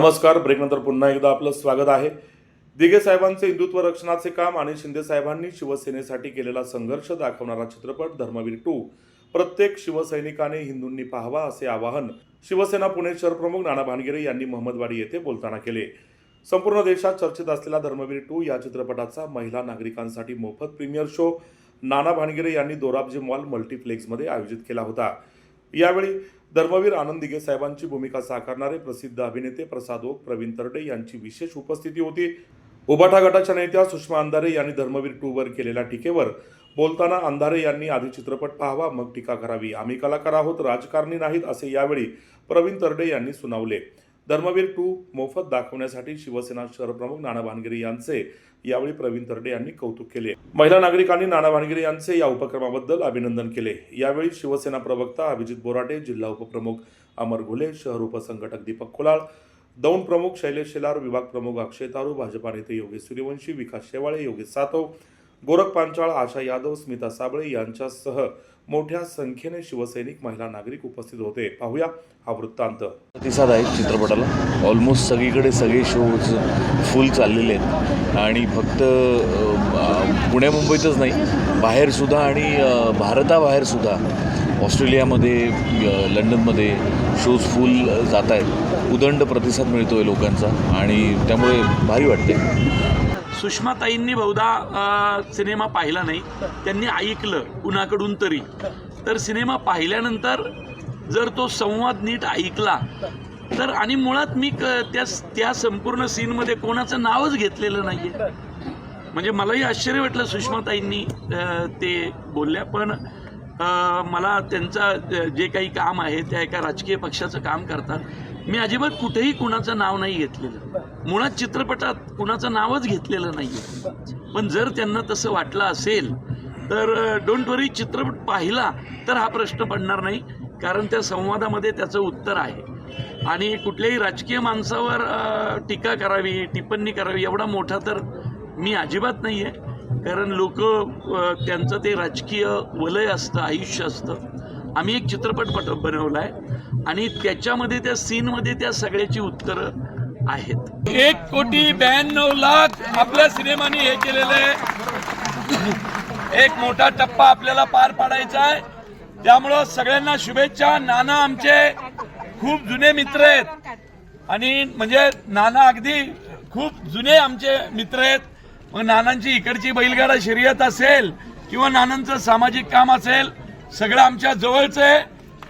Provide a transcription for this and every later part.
नमस्कार. ब्रेकनंतर पुन्हा एकदा आपलं स्वागत आहे. दिघे साहेबांचे हिंदुत्व रक्षणाचे काम आणि शिंदे साहेबांनी शिवसेनेसाठी केलेला संघर्ष दाखवणारा चित्रपट धर्मवीर टू. प्रत्येक शिवसैनिकाने हिंदूंनी पाहावा असे आवाहन शिवसेना पुणे शहर प्रमुख नाना भानगिरे यांनी महमदवाडी येथे बोलताना केले. संपूर्ण देशात चर्चेत असलेला धर्मवीर टू या चित्रपटाचा महिला नागरिकांसाठी मोफत प्रीमियर शो नाना भानगिरे यांनी दोराबजी मॉल मल्टीप्लेक्समध्ये आयोजित केला होता. यावेळी धर्मवीर आनंद दिघे साहेबांची भूमिका साकारणारे प्रसिद्ध अभिनेते प्रसाद ओक प्रवीण तरडे यांची विशेष उपस्थिती होती. उबाठा गटाच्या नेत्या सुषमा अंधारे यांनी धर्मवीर टूवर केलेल्या टीकेवर बोलताना अंधारे यांनी आधी चित्रपट पाहावा मग टीका करावी. आम्ही कलाकार आहोत राजकारणी नाहीत असे यावेळी प्रवीण तरडे यांनी सुनावले. धर्मवीर टू मोफत दाखवण्यासाठी शिवसेना शहरप्रमुख नाना भानगिरे यांचे यावेळी प्रवीण तरडे यांनी कौतुक केले. महिला नागरिकांनी नाना भानगिरे यांचे या उपक्रमाबद्दल अभिनंदन केले. यावेळी शिवसेना प्रवक्ता अभिजित बोराटे जिल्हा उपप्रमुख अमर घुले शहर उपसंघटक दीपक कुलाळ दौंड प्रमुख शैलेश शेलार विभाग प्रमुख अक्षय तारू भाजपा नेते योगेश सूर्यवंशी विकास शेवाळे योगेश सातव गोरख पांचाळ आशा यादव स्मिता साबळे यांच्यासह मोठ्या संख्येने शिवसैनिक महिला नागरिक उपस्थित होते. पाहूया हा वृत्तांत. प्रतिसाद आहे चित्रपटाला. ऑलमोस्ट सगळीकडे सगळे शोज फुल चाललेले आहेत. आणि फक्त पुण्या पुणे मुंबईतच नाही बाहेरसुद्धा आणि भारताबाहेरसुद्धा ऑस्ट्रेलियामध्ये लंडनमध्ये शोज फुल जात आहेत. उदंड प्रतिसाद मिळतो आहे लोकांचा आणि त्यामुळे भारी वाटते सुषमाताईंनी बहुधा सिनेमा पाहिला नाही. त्यांनी ऐकलं कुणाकडून तरी. तर सिनेमा पाहिल्यानंतर जर तो संवाद नीट ऐकला तर आणि मुळात मी क त्या त्या संपूर्ण सीनमध्ये कोणाचं नावच घेतलेलं नाही आहे म्हणजे मलाही आश्चर्य वाटलं सुषमाताईंनी ते बोलल्या पण मला त्यांचा जे काही काम आहे त्या एका राजकीय पक्षाचं काम करतात. मी अजिबात कुठेही कुणाचं नाव नाही घेतलेलं. मुळात चित्रपटात कुणाचं नावच घेतलेलं नाही आहे पण जर त्यांना तसं वाटलं असेल तर डोंट वरी चित्रपट पाहिला तर हा प्रश्न पडणार नाही कारण त्या संवादामध्ये त्याचं उत्तर आहे. आणि कुठल्याही राजकीय माणसावर टीका करावी टिप्पणी करावी एवढा मोठा तर मी अजिबात नाही आहे कारण लोक त्यांचं ते राजकीय वलय असतं आयुष्य असतं. आम्ही एक चित्रपट पट बनवला आहे आणि त्याच्यामध्ये त्या सीनमध्ये त्या सगळ्याची उत्तरं आहेत. एक कोटी ब्याण्णव लाख आपल्या सिनेमाने हे केलेलं आहे. एक मोठा टप्पा आपल्याला पार पाडायचा आहे. त्यामुळं सगळ्यांना शुभेच्छा. नाना आमचे खूप जुने मित्र आहेत. आणि म्हणजे नाना अगदी खूप जुने आमचे मित्र आहेत. मग नानांची इकडची बैलगाडा शर्यत असेल किंवा नानांचं सामाजिक काम असेल सगळं आमच्या जवळचं आहे.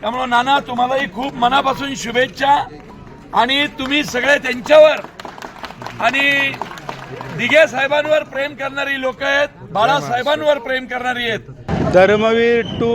त्यामुळं नाना तुम्हालाही खूप मनापासून शुभेच्छा. आणि तुम्ही सगळे त्यांच्यावर आणि दिघे साहेबांवर प्रेम करणारी लोक आहेत बाळासाहेबांवर प्रेम करणारी आहेत. धर्मवीर टू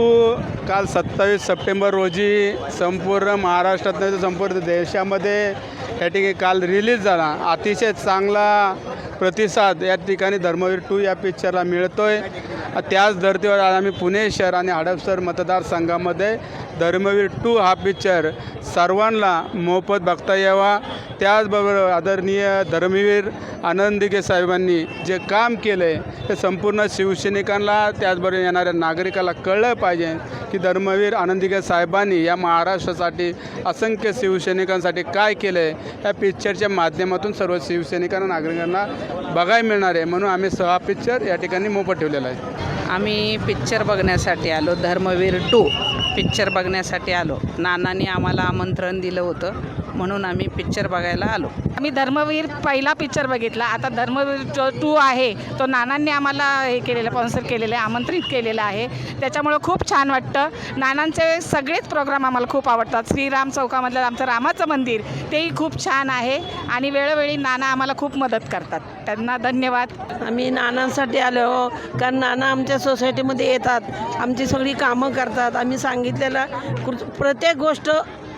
काल सत्तावीस सप्टेंबर रोजी संपूर्ण महाराष्ट्रात तर संपूर्ण देशामध्ये या ठिकाणी काल रिलीज झाला. अतिशय चांगला प्रतिसाद या ठिकाणी धर्मवीर टू या पिक्चरला मिळतो आहे त्याच धर्तीवर आज आम्ही पुणे शहर आणि हडपसर मतदारसंघामध्ये धर्मवीर टू हा पिक्चर सर्वांना मोफत बघता यावा. त्याचबरोबर आदरणीय धर्मवीर आनंदिके साहेबांनी जे काम केलं आहे ते संपूर्ण शिवसैनिकांना त्याचबरोबर येणाऱ्या नागरिकाला कळलं पाहिजे की धर्मवीर आनंदिके साहेबांनी या महाराष्ट्रासाठी असंख्य शिवसैनिकांसाठी काय केलं आहे या पिक्चरच्या माध्यमातून सर्व शिवसैनिकांना नागरिकांना बघायला मिळणार आहे. म्हणून आम्ही सहा पिक्चर या ठिकाणी मोफत ठेवलेला आहे आम्ही पिक्चर बघण्यासाठी आलो. धर्मवीर टू पिक्चर बघण्यासाठी आलो. नानांनी आम्हाला आमंत्रण दिलं होतं. म्हणून आम्ही पिक्चर बघायला आलो. आम्ही धर्मवीर पहिला पिक्चर बघितला. आता धर्मवीर जो टू आहे तो नानांनी आम्हाला हे केलेलं स्पॉन्सर केलेलं आहे आमंत्रित केलेलं आहे. त्याच्यामुळं खूप छान वाटतं. नानांचे सगळेच प्रोग्राम आम्हाला खूप आवडतात. श्रीराम चौकामधलं आमचं रामाचं मंदिर तेही खूप छान आहे. आणि वेळोवेळी नाना आम्हाला खूप मदत करतात. त्यांना धन्यवाद. आम्ही नानांसाठी आलो हो कारण नाना आमच्या सोसायटीमध्ये येतात. आमची सगळी कामं करतात. आम्ही सांगितलेलं कृ- प्रत्येक गोष्ट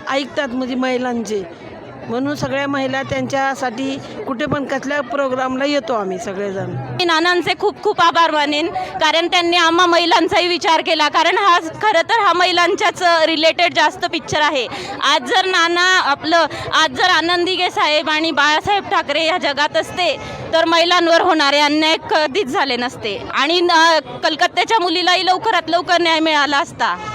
ऐकतात म्हणजे महिलांचे. म्हणून सगळ्या महिला त्यांच्यासाठी कुठे पण कसल्या प्रोग्रामला येतो आम्ही सगळेजण. मी नानांचे खूप खूप आभार मानेन. कारण त्यांनी आम्हा महिलांचाही विचार केला. कारण हा खरं तर हा महिलांच्याच रिलेटेड जास्त पिक्चर आहे. आज जर नाना आपलं आज जर आनंदीगे साहेब आणि बाळासाहेब ठाकरे या जगात असते तर महिलांवर होणारे अन्याय कधीच झाले नसते. आणि न- कलकत्त्याच्या मुलीलाही लवकरात लवकर न्याय मिळाला असता.